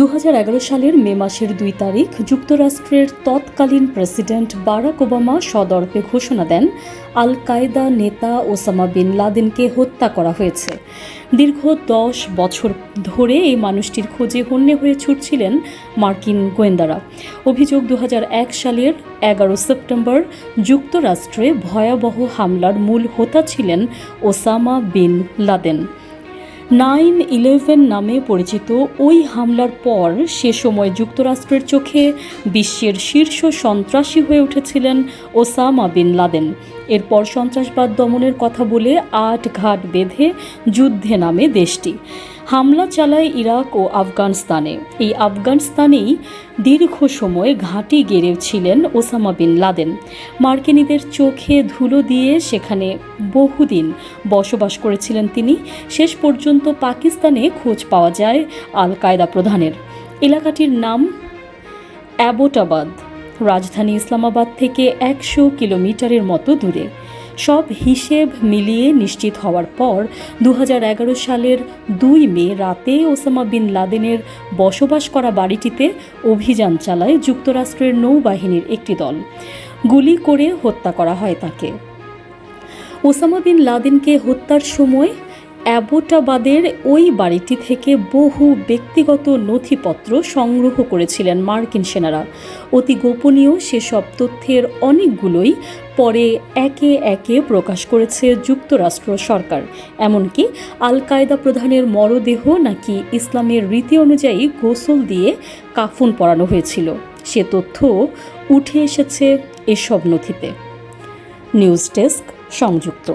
দু হাজার এগারো সালের মে মাসের দুই তারিখ যুক্তরাষ্ট্রের তৎকালীন প্রেসিডেন্ট বারাক ওবামা সদর্পে ঘোষণা দেন আল কায়দা নেতা ওসামা বিন লাদেনকে হত্যা করা হয়েছে। দীর্ঘ দশ বছর ধরে এই মানুষটির খোঁজে হন্যে হয়ে ছুটছিলেন মার্কিন গোয়েন্দারা। অভিযোগ দু হাজার এক সালের এগারো সেপ্টেম্বর, যুক্তরাষ্ট্রে ভয়াবহ হামলার মূল হোতা ছিলেন Osama bin Laden. Nine eleven নামে পরিচিত ওই হামলার পর সে সময় যুক্তরাষ্ট্রের চোখে বিশ্বের শীর্ষ সন্ত্রাসী হয়ে উঠেছিলেন ওসামা বিন লাদেন। এরপর সন্ত্রাসবাদ দমনের কথা বলে আট ঘাট বেঁধে যুদ্ধে নামে দেশটি। হামলা চালায় ইরাক ও আফগানিস্তানে। এই আফগানিস্তানেই দীর্ঘ সময় ঘাঁটি গেড়েছিলেন ওসামা বিন লাদেন। মার্কিনীদের চোখে ধুলো দিয়ে সেখানে বহুদিন বসবাস করেছিলেন তিনি। শেষ পর্যন্ত পাকিস্তানে খোঁজ পাওয়া যায় আল কায়দা প্রধানের। এলাকাটির নাম অ্যাবোটাবাদ। রাজধানী ইসলামাবাদ থেকে একশো কিলোমিটারের মতো দূরে। সব হিসেব মিলিয়ে নিশ্চিত হওয়ার পর দু হাজার এগারো সালের দুই মে রাতে ওসামা বিন লাদেনের বসবাস করা বাড়িটিতে অভিযান চালায় যুক্তরাষ্ট্রের নৌবাহিনীর একটি দল। গুলি করে হত্যা করা হয় তাকে। ওসামা বিন লাদেনকে হত্যার সময় অ্যাবোটাবাদের ওই বাড়িটি থেকে বহু ব্যক্তিগত নথিপত্র সংগ্রহ করেছিলেন মার্কিন সেনারা। অতি গোপনীয় সেসব তথ্যের অনেকগুলোই পরে একে একে প্রকাশ করেছে যুক্তরাষ্ট্র সরকার। এমনকি আল কায়দা প্রধানের মরদেহ নাকি ইসলামের রীতি অনুযায়ী গোসল দিয়ে কাফন পরানো হয়েছিল। সে তথ্য উঠে এসেছে এসব নথিতে। নিউজ ডেস্ক সংযুক্ত।